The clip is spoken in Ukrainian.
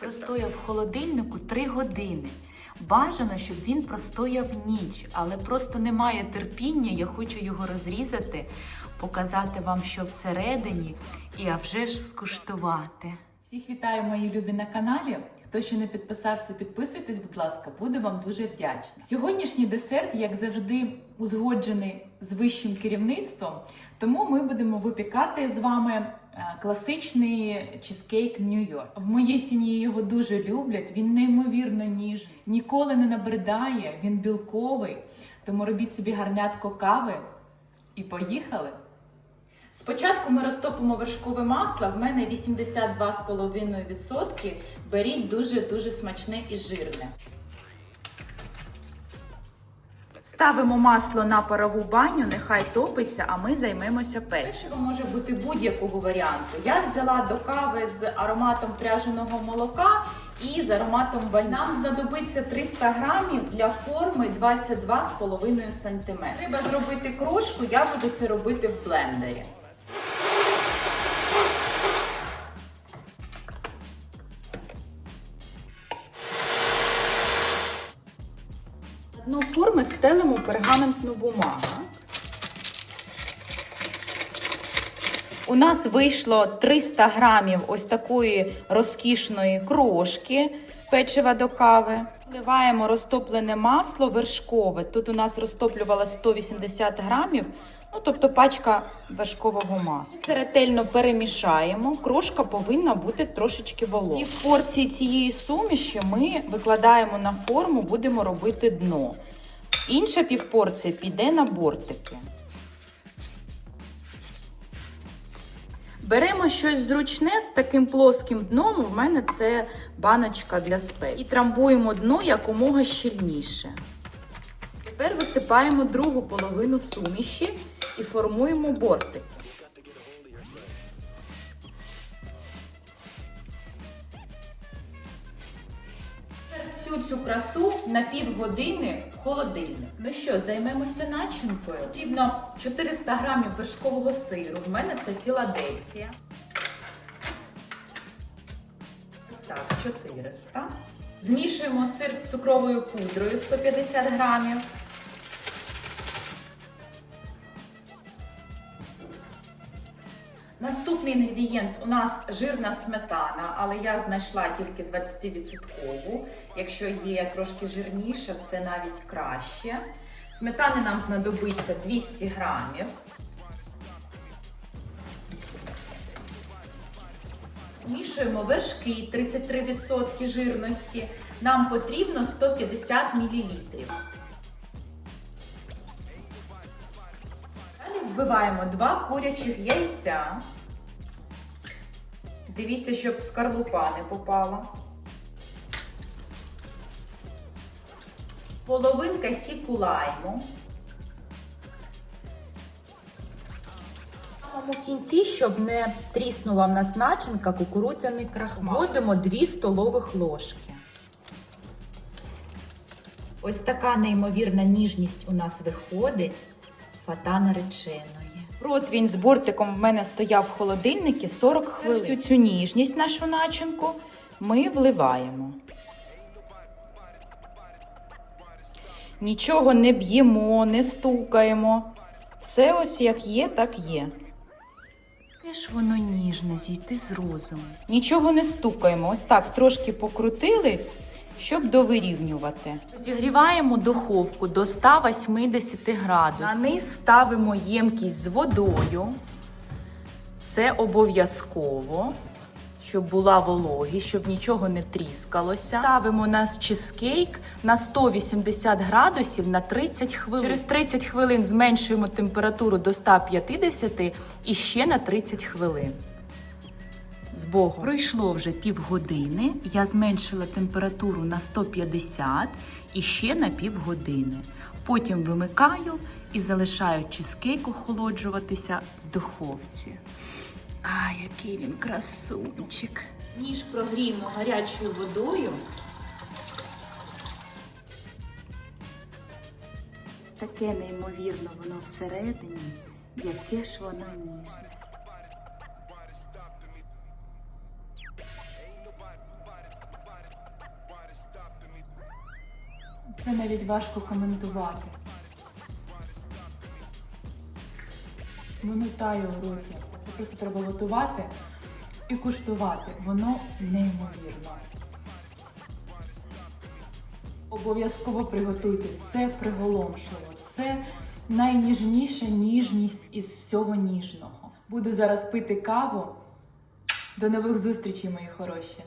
Простояв в холодильнику 3 години. Бажано, щоб він простояв ніч, але просто немає терпіння. Я хочу його розрізати, показати вам, що всередині, і а вже ж скуштувати. Всіх вітаю, мої любі на каналі. Хто ще не підписався, підписуйтесь, будь ласка, буду вам дуже вдячна. Сьогоднішній десерт, як завжди, узгоджений з вищим керівництвом, тому ми будемо випікати з вами е, класичний чизкейк Нью-Йорк. В моїй сім'ї його дуже люблять. Він неймовірно ніжний, ніколи не набридає, він білковий. Тому робіть собі гарнятко кави і поїхали. Спочатку ми розтопимо вершкове масло. В мене 82,5%. Беріть дуже-дуже смачне і жирне. Ставимо масло на парову баню, нехай топиться, а ми займемося печивом. Печиво може бути будь-якого варіанту. Я взяла до кави з ароматом пряженого молока і з ароматом ванілі. Нам знадобиться 300 грамів для форми 22,5 см. Треба зробити крошку, я буду це робити в блендері. Дно форми стелимо пергаментну бумагу. У нас вийшло 300 грамів ось такої розкішної крошки печива до кави. Вливаємо розтоплене масло вершкове. Тут у нас розтоплювалося 180 грамів, ну тобто пачка вершкового масла. Це ретельно перемішаємо. Крошка повинна бути трошечки волога. І в порції цієї суміші ми викладаємо на форму, будемо робити дно. Інша півпорція піде на бортики. Беремо щось зручне з таким плоским дном. У мене це баночка для спецій. І трамбуємо дно якомога щільніше. Тепер висипаємо другу половину суміші і формуємо бортики. Тепер Всю цю красу на півгодини в холодильник. Ну що, займемося начинкою. Потрібно 400 грамів вершкового сиру. В мене це Філадельфія. Ось так, 400. Змішуємо сир з цукровою пудрою 150 грамів. Наступний інгредієнт у нас жирна сметана, але я знайшла тільки 20%. Якщо є трошки жирніша, це навіть краще. Сметани нам знадобиться 200 грамів. Мішуємо вершки 33% жирності. Нам потрібно 150 мл. Далі вбиваємо два курячих яйця. Дивіться, щоб скорлупа не попала. Половинка сіку лайму. В самому кінці, щоб не тріснула в нас начинка, кукурудзяний крахмал. Вводимо 2 столових ложки. Ось така неймовірна ніжність у нас виходить фата нареченої. Противень з бортиком в мене стояв в холодильнику 40 хвилин. Всю цю ніжність нашу начинку ми вливаємо. Нічого не б'ємо, не стукаємо. Все ось як є, так є. Яке ж воно ніжне, зійти з розуму. Нічого не стукаємо. Ось так трошки покрутили, щоб довирівнювати. Зігріваємо духовку до 180 градусів. На низ ставимо ємкість з водою. Це обов'язково, щоб була вологість, щоб нічого не тріскалося. Ставимо наш чизкейк на 180 градусів на 30 хвилин. Через 30 хвилин зменшуємо температуру до 150 і ще на 30 хвилин. З Богом. Пройшло вже півгодини. Я зменшила температуру на 150 і ще на півгодини. Потім вимикаю і залишаю чизкейк охолоджуватися в духовці. А, який він красунчик. Ніж прогріємо гарячою водою. Таке неймовірно воно всередині. Яке ж воно ніжне. Це навіть важко коментувати. Воно тає у роті. Це просто треба готувати і куштувати. Воно неймовірно. Обов'язково приготуйте. Це приголомшливо. Це найніжніша ніжність із всього ніжного. Буду зараз пити каву. До нових зустрічей, мої хороші!